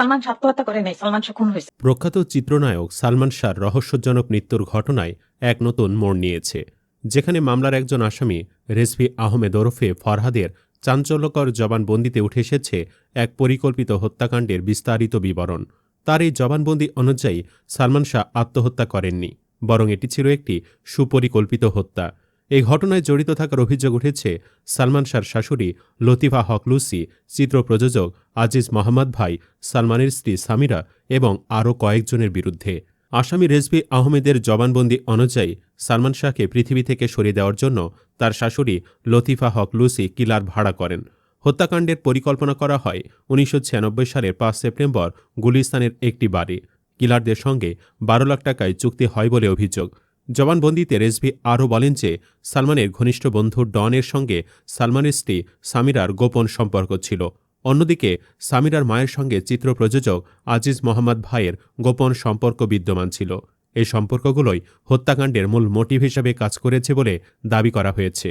সালমান আত্মহত্যা করে নাই, সালমান খুন হয়েছে। প্রখ্যাত চিত্রনায়ক সালমান শাহর রহস্যজনক মৃত্যুর ঘটনায় এক নতুন মোড় নিয়েছে, যেখানে মামলার একজন আসামি রেজভি আহমেদ ওরফে ফরহাদের চাঞ্চল্যকর জবানবন্দিতে উঠে এসেছে এক পরিকল্পিত হত্যাকাণ্ডের বিস্তারিত বিবরণ। তার এই জবানবন্দি অনুযায়ী সালমান শাহ আত্মহত্যা করেননি, বরং এটি ছিল একটি সুপরিকল্পিত হত্যা। এই ঘটনায় জড়িত থাকার অভিযোগ উঠেছে সালমান শাহর শাশুড়ি লতিফা হক লুসি, চিত্র প্রযোজক আজিজ মোহাম্মদ ভাই, সালমানের স্ত্রী সামিরা এবং আরও কয়েকজনের বিরুদ্ধে। আসামি রেজভি আহমেদের জবানবন্দি অনুযায়ী সালমান শাহকে পৃথিবী থেকে সরিয়ে দেওয়ার জন্য তার শাশুড়ি লতিফা হক লুসি কিলার ভাড়া করেন। হত্যাকাণ্ডের পরিকল্পনা করা হয় উনিশশো ছিয়ানব্বই সালের পাঁচ সেপ্টেম্বর গুলিস্তানের একটি বাড়ি। কিলারদের সঙ্গে বারো লাখ টাকায় চুক্তি হয় বলে অভিযোগ। জবানবন্দিতে রেজভি আরও বলেন যে, সালমানের ঘনিষ্ঠ বন্ধু ডনের সঙ্গে সালমানের স্ত্রী সামিরার গোপন সম্পর্ক ছিল। অন্যদিকে, সামিরার মায়ের সঙ্গে চিত্র প্রযোজক আজিজ মোহাম্মদ ভাইয়ের গোপন সম্পর্ক বিদ্যমান ছিল। এই সম্পর্কগুলোই হত্যাকাণ্ডের মূল মোটিভ হিসাবে কাজ করেছে বলে দাবি করা হয়েছে।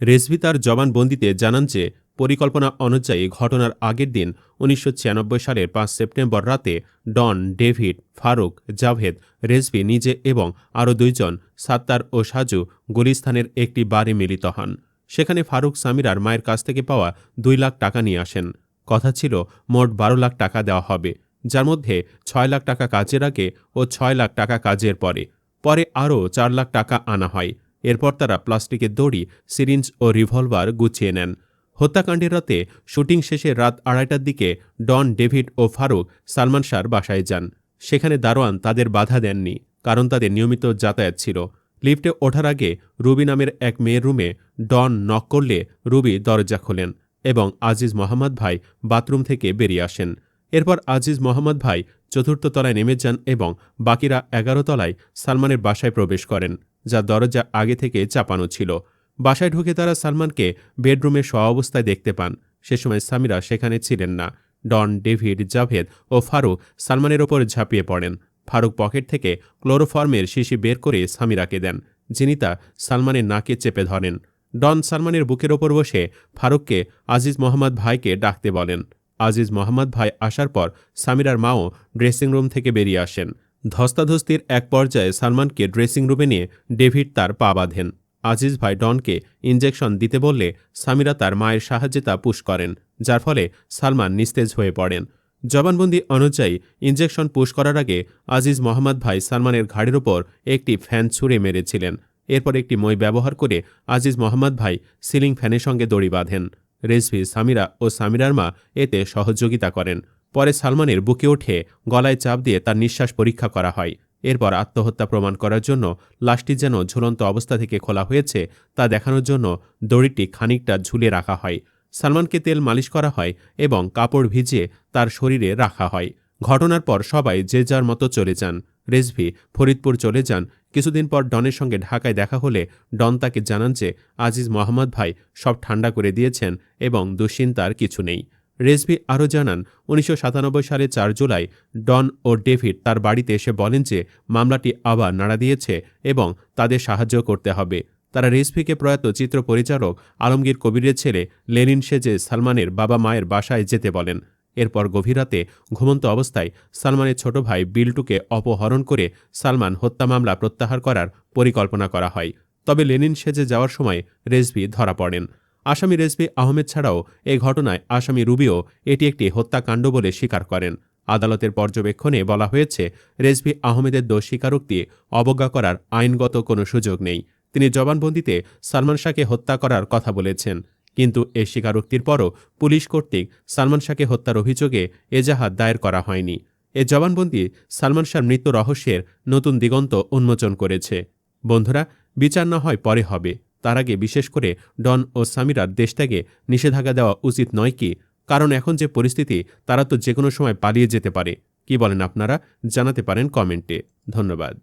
রেজভি তার জবানবন্দিতে জানান যে পরিকল্পনা অনুযায়ী ঘটনার আগের দিন উনিশশো ছিয়ানব্বই সালের পাঁচ সেপ্টেম্বর রাতে ডন, ডেভিড, ফারুক, জাভেদ, রেজভি, নিজে এবং আরও দুইজন, সাত্তার ও সাজু গুলিস্তানের একটি বাড়ি মিলিত হন। সেখানে ফারুক সামিরার মায়ের কাছ থেকে পাওয়া দুই লাখ টাকা নিয়ে আসেন। কথা ছিল, মোট বারো লাখ টাকা দেওয়া হবে। যার মধ্যে ছয় লাখ টাকা কাজের আগে ও ছয় লাখ টাকা কাজের পরে। পরে আরও চার লাখ টাকা আনা হয়। এরপর তারা প্লাস্টিকের দড়ি, সিরিঞ্জ ও রিভলভার গুছিয়ে নেন। হত্যাকাণ্ডের রাতে শুটিং শেষে রাত আড়াইটার দিকে ডন, ডেভিড ও ফারুক সালমান শাহর বাসায় যান। সেখানে দারোয়ান তাদের বাধা দেননি, কারণ তাদের নিয়মিত যাতায়াত ছিল। লিফটে ওঠার আগে রুবি নামের এক মেয়ের রুমে ডন নক করলে রুবি দরজা খোলেন এবং আজিজ মোহাম্মদ ভাই বাথরুম থেকে বেরিয়ে আসেন। এরপর আজিজ মোহাম্মদ ভাই চতুর্থ তলায় নেমে যান এবং বাকিরা এগারো তলায় সালমানের বাসায় প্রবেশ করেন, যা দরজা আগে থেকে চাপানো ছিল। বাসায় ঢুকে তারা সালমানকে বেডরুমে শোয়া অবস্থায় দেখতে পান। সে সময় সামিরা সেখানে ছিলেন না। ডন, ডেভিড, জাভেদ ও ফারুক সালমানের ওপর ঝাঁপিয়ে পড়েন। ফারুক পকেট থেকে ক্লোরোফর্মের শিশি বের করে সামিরাকে দেন, যিনি তা সালমানের নাকে চেপে ধরেন। ডন সালমানের বুকের ওপর বসে ফারুককে আজিজ মোহাম্মদ ভাইকে ডাকতে বলেন। আজিজ মোহাম্মদ ভাই আসার পর সামিরার মাও ড্রেসিং রুম থেকে বেরিয়ে আসেন। ধস্তাধস্তির এক পর্যায়ে সালমানকে ড্রেসিং রুমে নিয়ে ডেভিড তার পা বাঁধেন। আজিজ ভাই ডনকে ইঞ্জেকশন দিতে বললে সামিরা তার মায়ের সাহায্যে তা পুশ করেন, যার ফলে সালমান নিস্তেজ হয়ে পড়েন। জবানবন্দি অনুযায়ী ইঞ্জেকশন পুশ করার আগে আজিজ মোহাম্মদ ভাই সালমানের ঘাড়ের ওপর একটি ফ্যান ছুঁড়ে মেরেছিলেন। এরপর একটি মই ব্যবহার করে আজিজ মোহাম্মদ ভাই সিলিং ফ্যানের সঙ্গে দড়ি বাঁধেন। রেজভি, সামিরা ও সামিরার মা এতে সহযোগিতা করেন। পরে সালমানের বুকে উঠে গলায় চাপ দিয়ে তার নিঃশ্বাস পরীক্ষা করা হয়। এরপর আত্মহত্যা প্রমাণ করার জন্য লাশটি যেন ঝুলন্ত অবস্থা থেকে খোলা হয়েছে, তা দেখানোর জন্য দড়িটি খানিকটা ঝুলে রাখা হয়। সালমানকে তেল মালিশ করা হয় এবং কাপড় ভিজিয়ে তার শরীরে রাখা হয়। ঘটনার পর সবাই যে যার মতো চলে যান। রেজভি ফরিদপুর চলে যান। কিছুদিন পর ডনের সঙ্গে ঢাকায় দেখা হলে ডন তাকে জানান যে, আজিজ মোহাম্মদ ভাই সব ঠান্ডা করে দিয়েছেন এবং দুশ্চিন্তার কিছু নেই। রেজভি আরও জানান, উনিশশো সাতানব্বই সালে চার জুলাই ডন ও ডেভিড তার বাড়িতে এসে বলেন যে, মামলাটি আবার নাড়া দিয়েছে এবং তাদের সাহায্য করতে হবে। তারা রেজভিকে প্রয়াত চিত্র পরিচালক আলমগীর কবিরের ছেলে লেনিন সেজে সালমানের বাবা মায়ের বাসায় যেতে বলেন। এরপর গভীর রাতে ঘুমন্ত অবস্থায় সালমানের ছোট ভাই বিল্টুকে অপহরণ করে সালমান হত্যা মামলা প্রত্যাহার করার পরিকল্পনা করা হয়। তবে লেনিন সেজে যাওয়ার সময় রেজভি ধরা পড়েন। আসামি রেজভি আহমেদ ছাড়াও এ ঘটনায় আসামি রুবিও এটি একটি হত্যাকাণ্ড বলে স্বীকার করেন। আদালতের পর্যবেক্ষণে বলা হয়েছে, রেজভি আহমেদের দোষ স্বীকারোক্তি অবজ্ঞা করার আইনগত কোনো সুযোগ নেই। তিনি জবানবন্দিতে সালমান শাহকে হত্যা করার কথা বলেছেন। কিন্তু এ স্বীকারোক্তির পরও পুলিশ কর্তৃক সালমান শাহকে হত্যার অভিযোগে এজাহাত দায়ের করা হয়নি। এ জবানবন্দি সালমান শাহর মৃত্যু রহস্যের নতুন দিগন্ত উন্মোচন করেছে। বন্ধুরা, বিচার না হয় পরে হবে। তার আগে বিশেষ করে ডন ও সামিরার দেশত্যাগে নিষেধাজ্ঞা দেওয়া উচিত নয় কি? কারণ এখন যে পরিস্থিতি, তারা তো যে কোনো সময় পালিয়ে যেতে পারে। কি বলেন আপনারা? জানাতে পারেন কমেন্টে। ধন্যবাদ।